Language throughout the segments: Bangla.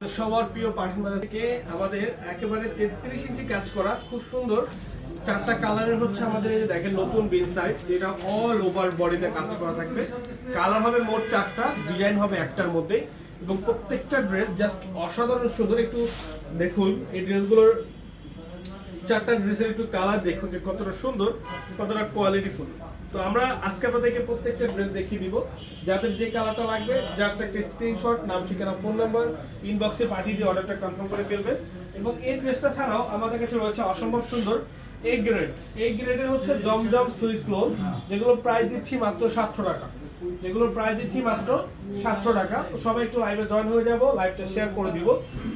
সবার প্রিয় পাঠান বাজার থেকে আমাদের একেবারে তেত্রিশ ইঞ্চি কাজ করা, খুব সুন্দর। চারটা কালারের হচ্ছে আমাদের এই দেখেন নতুন বিন সাইজ যেটা অল ওভার বডিতে কাজ করা থাকবে। কালার হবে মোট চারটা ডিজাইন হবে একটার মধ্যে। এবং প্রত্যেকটা ড্রেস জাস্ট অসাধারণ সুন্দর, একটু দেখুন, এই ড্রেসগুলোর চারটা ড্রেসের একটু কালার দেখুন যে কতটা সুন্দর, কতটা কোয়ালিটিফুল তো আমরা আজকে আপনাদেরকে প্রত্যেকটা ড্রেস দেখিয়ে দিব। যাদের যে কালারটা লাগবে জাস্ট একটা স্ক্রিনশট নাম, ঠিকানা ফোন নাম্বার ইনবক্সে পাঠিয়ে দিয়ে অর্ডারটা কনফার্ম করে ফেলবেন। এবং এই ড্রেসটা ছাড়াও আমাদের কাছে রয়েছে অসম্ভব সুন্দর এ গ্রেড এই গ্রেডের হচ্ছে জমজম সুইস ক্লোন যেগুলো প্রাইস দিচ্ছি মাত্র সাতশো টাকা। যেগুলোর প্রাইস দিচ্ছি মাত্র সাতশো টাকা। তো সবাই একটু লাইভে জয়েন হয়ে যাব লাইভটা শেয়ার করে দিব।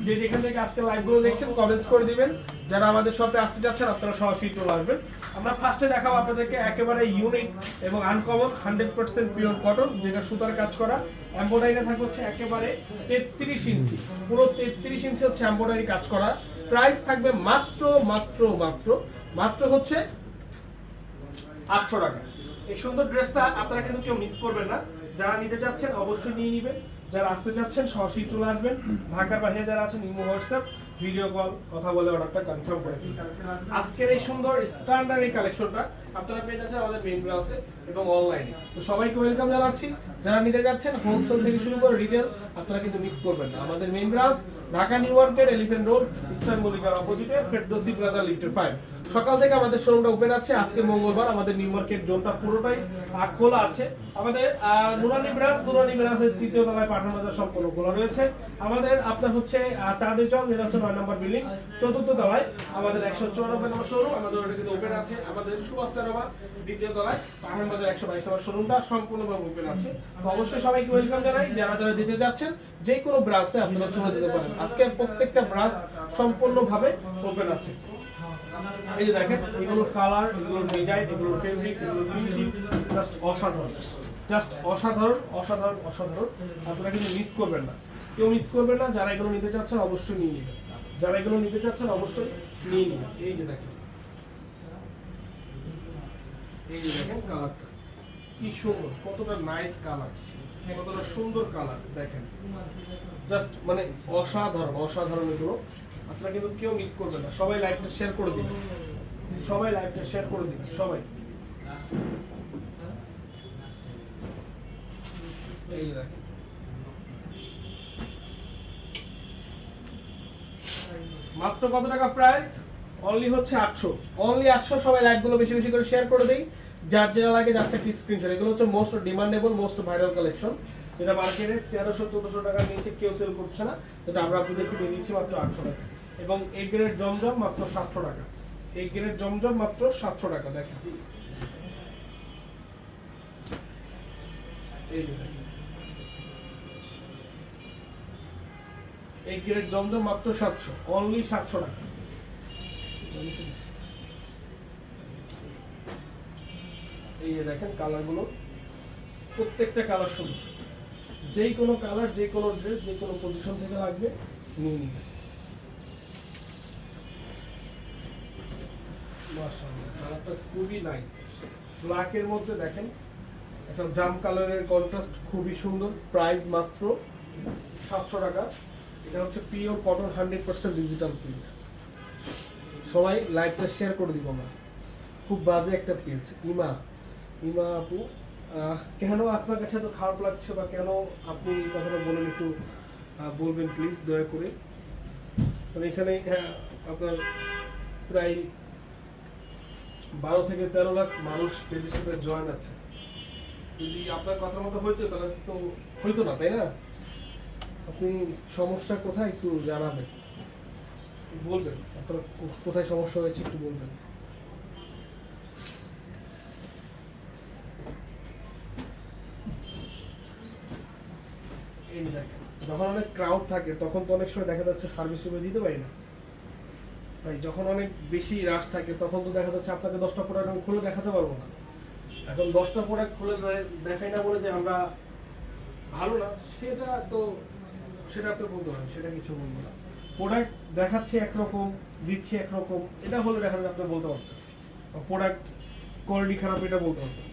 যে যেখান থেকে আজকে লাইভগুলো দেখছেন কমেন্টস করে দিবেন। যারা আমাদের শপে আসতে যাচ্ছেন আপনারা সরাসরি চলে আসবেন। আমরা ফার্স্টে দেখাবো আপনাদেরকে একেবারে ইউনিক এবং uncommon hundred percent pure cotton যেটা সুতার কাজ করা। এম্ব্রয়ডারিটা থাকবে হচ্ছে একেবারে তেত্রিশ ইঞ্চি। পুরো তেত্রিশ ইঞ্চি হচ্ছে এম্ব্রয়ডারি কাজ করা। প্রাইস থাকবে মাত্র মাত্র মাত্র মাত্র হচ্ছে আটশো টাকা। এই সুন্দর ড্রেসটা আপনারা কিন্তু কেউ মিস করবেন না। যারা নিতে যাচ্ছেন অবশ্যই নিয়ে নেবেন। যারা আসতে যাচ্ছেন, সরাসরি চলে আসবেন। ঢাকার বাইরে যারা আছেন, ইমো, হোয়াটসঅ্যাপ, ভিডিও কল, কথা বলে অর্ডারটা কনফার্ম করে ফেলবেন। আজকের এই সুন্দর স্ট্যান্ডার্ড এই কালেকশনটা আপনারা পেয়ে যাচ্ছেন আমাদের মেইন ব্রাউসে এবং অনলাইনে তো সবাইকে ওয়েলকাম জানাচ্ছি। যারা নিতে যাচ্ছেন হোলসেল থেকে শুরু করে রিটেল আপনারা কিন্তু মিস করবেন না। আমাদের main branch Dhaka, New Market Elephant Road Eastern মল্লিকার অপোজিটে ফেরদৌসি প্লাজা লিফটের ফাইভ সকাল থেকে আমাদের শোরুমটা ওপেন আছে, আজকে মঙ্গলবার আমাদের নিউ মার্কেট জোনটা পুরোটাই খোলা আছে। আমাদের নুরানি ব্রাঞ্চ নুরানি ব্রাঞ্চের তৃতীয় তলায় পাঠান বাজার সম্পূর্ণ খোলা রয়েছে। আমাদের, আপনার হচ্ছে চাঁদের চক যেটা হচ্ছে নয় নম্বর বিল্ডিং চতুর্থ তলায়। আমাদের একশো চুরানব্বই নম্বর শোরুম আমাদের ওটা কিন্তু ওপেন আছে। আমাদের সুভাষতারমা দ্বিতীয় তলায় পাঠান বাজার একশো বাইশ নম্বর শোরুমটা সম্পূর্ণভাবে ওপেন আছে। অবশ্যই সবাইকে ওয়েলকাম জানাই। যারা যারা দিতে যাচ্ছেন, যে কোনো ব্রাঞ্চে আপনারা চলে যেতে পারেন। আজকে প্রত্যেকটা ব্রাঞ্চ সম্পূর্ণভাবে ওপেন আছে। এই যে দেখেন, এগুলোর কালার এগুলোর ডিজাইন এগুলোর ফেব্রিক এগুলোর ফিনিশিং জাস্ট অসাধারণ। জাস্ট অসাধারণ অসাধারণ অসাধারণ। আপনারা কিন্তু মিস করবেন না। কেউ মিস করবেন না, যারা এগুলো নিতে চাচ্ছেন অবশ্যই নিয়ে নেবেন। যারা এগুলো নিতে চাচ্ছেন অবশ্যই নিয়ে নেবেন। এই যে দেখেন। এই যে দেখেন কালারটা কি সুন্দর, কতটা নাইস কালার কতটা সুন্দর কালার দেখেন। জাস্ট মানে অসাধারণ অসাধারণ এগুলো আপনারা কিন্তু কেউ মিস করবেন না। সবাই লাইভটা শেয়ার করে দিবেন। সবাই লাইভটা শেয়ার করে দিবেন, সবাই। মাত্র কত টাকা প্রাইস অনলি হচ্ছে আটশো। অনলি আটশো, সবাই লাইভগুলো বেশি বেশি করে শেয়ার করে দেই। যার যেটা লাগে জাস্ট একটা স্ক্রিনশট এগুলো হচ্ছে most demandable most viral collection যেটা মার্কেটে তেরোশো, চোদ্দশো টাকার নিচে কেউ সেল করছে না। যেটা আমরা আপনাদেরকে দিয়ে দিচ্ছি মাত্র আটশো টাকা। এবং এই গ্রেড জমজম মাত্র সাতশো টাকা। এই গ্রেড জমজম মাত্র সাতশো টাকা, দেখেন। এই গ্রেড জমজম মাত্র সাতশো অনলি সাতশো টাকা। এই যে দেখেন কালারগুলো প্রত্যেকটা কালার সুন্দর। যেই কোনো কালার যে কোনো ড্রেস যে কোনো পজিশন থেকে লাগবে নিয়ে নিবে মাশাআল্লাহ কালারটা খুবই ব্ল্যাকের মধ্যে দেখেন, একটা জাম কালারের খুবই সুন্দর। প্রাইস মাত্র সাতশো টাকা। এটা হচ্ছে কটন হান্ড্রেড পার্সেন্ট ডিজিটাল সবাই শেয়ার করে দিব খুব বাজে একটা পেজ ইমা ইমা আপু কেন আপনার কাছে এত খারাপ লাগছে বা কেন আপনি এই কথাটা বলেন একটু বলবেন প্লিজ দয়া করে। মানে এখানে হ্যাঁ, আপনার প্রায় বারো থেকে তেরো লাখ মানুষ পেজের সাথে জয়েন আছে। যদি আপনার কথার মতো হইতো তাহলে তো হইতো না তাই না? আপনি সমস্যা কোথায় একটু জানাবেন। বলবেন আপনার কোথায় সমস্যা হয়েছে একটু বলবেন। যখন অনেক ক্রাউড থাকে, তখন তো অনেক সময় দেখা যাচ্ছে সার্ভিস সুবিধা দিতে পারি না। ভাই, যখন অনেক বেশি রাশ থাকে, তখন তো দেখা যাচ্ছে আপনাকে দশটা প্রোডাক্ট আমি খুলে দেখাতে পারব না। এখন দশটা প্রোডাক্ট খুলে দেখাই না বলে যে আমরা ভালো না, সেটা তো সেটা আপনি বলতে পারেন সেটা কিছু বলব না। প্রোডাক্ট দেখাচ্ছে একরকম, দিচ্ছে একরকম, এটা হলে দেখা যাবে আপনি বলতে পারতেন প্রোডাক্ট কোয়ালিটি খারাপ, এটা বলতে পারতেন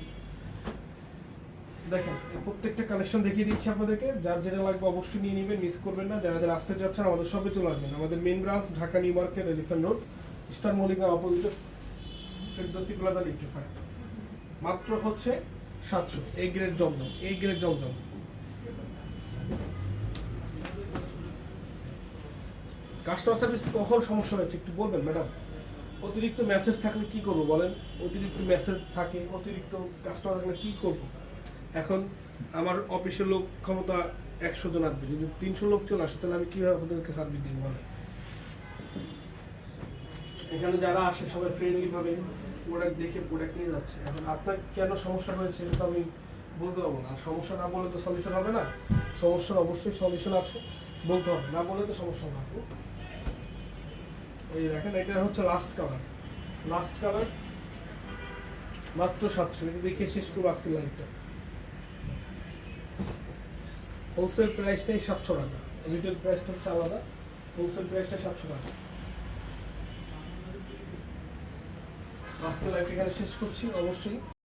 দেখেন প্রত্যেকটা কালেকশন দেখিয়ে দিচ্ছি আপনাদেরকে। যার যেটা লাগবে অবশ্যই নিয়ে নেবেন মিস করবেন না। যারা যারা আসতে যাচ্ছেন আমাদের সবে চলে আসবেন। আমাদের main branch Dhaka New Market Elephant Road Star মলিকার অপোজিটে ফেরদোসি প্লাজা লিফটিফাই মাত্র হচ্ছে সাতশো। এই গ্রেড জমজম এই গ্রেড জমজম। কাস্টমার সার্ভিস কখন সমস্যা হয়েছে একটু বলবেন ম্যাডাম অতিরিক্ত মেসেজ থাকলে কি করব বলেন? অতিরিক্ত মেসেজ থাকে, অতিরিক্ত কাস্টমার থাকলে কি করব? এখন আমার অফিসের লোক ক্ষমতা একশো জন আসবে। যদি তিনশো লোক চলে আসে, তাহলে আমি কীভাবে আপনাদেরকে সার্ভিস দিব বলেন? এখানে যারা আসে, সবাই ফ্রেন্ডলি ভাবে প্রোডাক্ট দেখে প্রোডাক্ট নিয়ে যাচ্ছে। এখন আপনার কেন সমস্যা হয়েছে সেটা তো আমি বলতে পারব না। সমস্যা না বলে তো সলিউশন হবে না। সমস্যার অবশ্যই সলিউশন আছে। বলতে হবে, না বলে তো সমস্যা না। এই দেখেন, এটা হচ্ছে লাস্ট কালার লাস্ট কালার মাত্র সাতশো। এটা দেখে শেষ করব আজকের লাইভটা হোলসেল প্রাইসটাই সাতশো টাকা। রিটেল প্রাইসটা হচ্ছে আলাদা, হোলসেল প্রাইসটা সাতশো টাকা। আজকে লাইফ এখানে শেষ করছি, অবশ্যই।